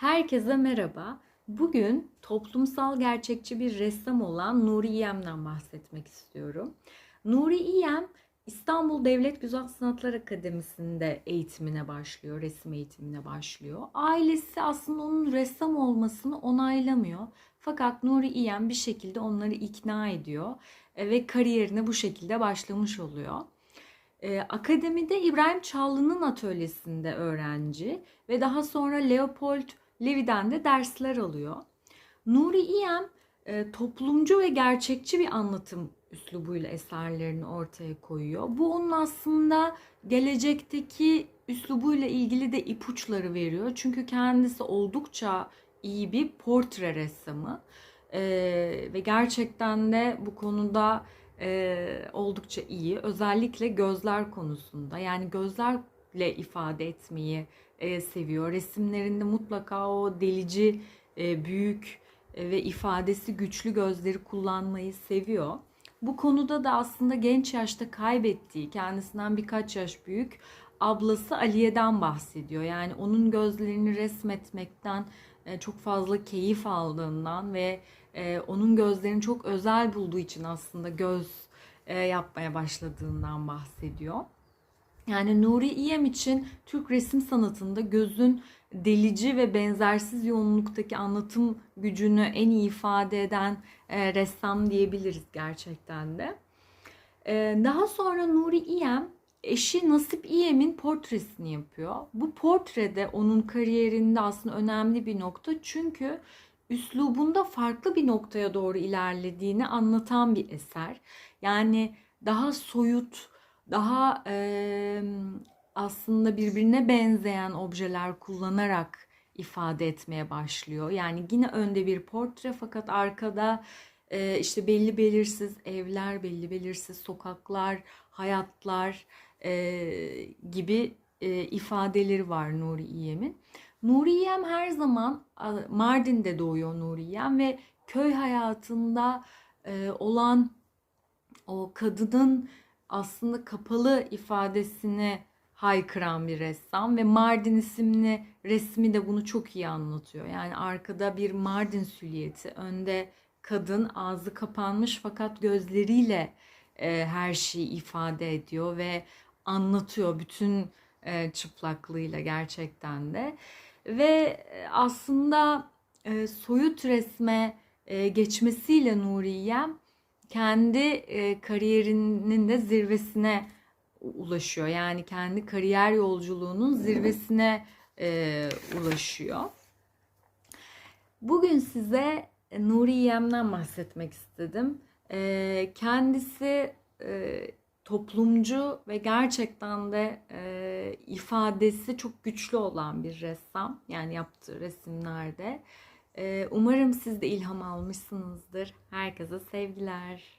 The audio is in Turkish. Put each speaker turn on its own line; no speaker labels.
Herkese merhaba. Bugün toplumsal gerçekçi bir ressam olan Nuri İyem'den bahsetmek istiyorum. Nuri İyem İstanbul Devlet Güzel Sanatlar Akademisi'nde eğitimine başlıyor, resim eğitimine başlıyor. Ailesi aslında onun ressam olmasını onaylamıyor. Fakat Nuri İyem bir şekilde onları ikna ediyor e, ve kariyerine bu şekilde başlamış oluyor. Ee, akademide İbrahim Çallı'nın atölyesinde öğrenci ve daha sonra Leopold Levi'den de dersler alıyor. Nuri İyem e, toplumcu ve gerçekçi bir anlatım üslubuyla eserlerini ortaya koyuyor. Bu onun aslında gelecekteki üslubuyla ilgili de ipuçları veriyor. Çünkü kendisi oldukça iyi bir portre ressamı. Ee, ve gerçekten de bu konuda e, oldukça iyi. Özellikle gözler konusunda. Yani gözlerle ifade etmeyi e, seviyor. Resimlerinde mutlaka o delici, e, büyük e, ve ifadesi güçlü gözleri kullanmayı seviyor. Bu konuda da aslında genç yaşta kaybettiği, kendisinden birkaç yaş büyük ablası Aliye'den bahsediyor. Yani onun gözlerini resmetmekten e, çok fazla keyif aldığından ve e, onun gözlerini çok özel bulduğu için aslında göz e, yapmaya başladığından bahsediyor. Yani Nuri İyem için Türk resim sanatında gözün delici ve benzersiz yoğunluktaki anlatım gücünü en iyi ifade eden e, ressam diyebiliriz gerçekten de. E, daha sonra Nuri İyem eşi Nasip İyem'in portresini yapıyor. Bu portrede onun kariyerinde aslında önemli bir nokta çünkü üslubunda farklı bir noktaya doğru ilerlediğini anlatan bir eser. Yani daha soyut, daha e, aslında birbirine benzeyen objeler kullanarak ifade etmeye başlıyor. Yani yine önde bir portre fakat arkada e, işte belli belirsiz evler, belli belirsiz sokaklar, hayatlar e, gibi e, ifadeleri var Nuri İyem'in. Nuri İyem her zaman Mardin'de doğuyor Nuri İyem ve köy hayatında e, olan o kadının aslında kapalı ifadesini haykıran bir ressam ve Mardin isimli resmi de bunu çok iyi anlatıyor. Yani arkada bir Mardin süliyeti, önde kadın ağzı kapanmış fakat gözleriyle e, her şeyi ifade ediyor ve anlatıyor bütün e, çıplaklığıyla gerçekten de. Ve e, aslında e, soyut resme e, geçmesiyle Nuriye'm kendi e, kariyerinin de zirvesine ulaşıyor. Yani kendi kariyer yolculuğunun zirvesine e, ulaşıyor. Bugün size Nuri Yem'den bahsetmek istedim. E, kendisi e, toplumcu ve gerçekten de e, ifadesi çok güçlü olan bir ressam. Yani yaptığı resimlerde. E, umarım siz de ilham almışsınızdır. Herkese sevgiler.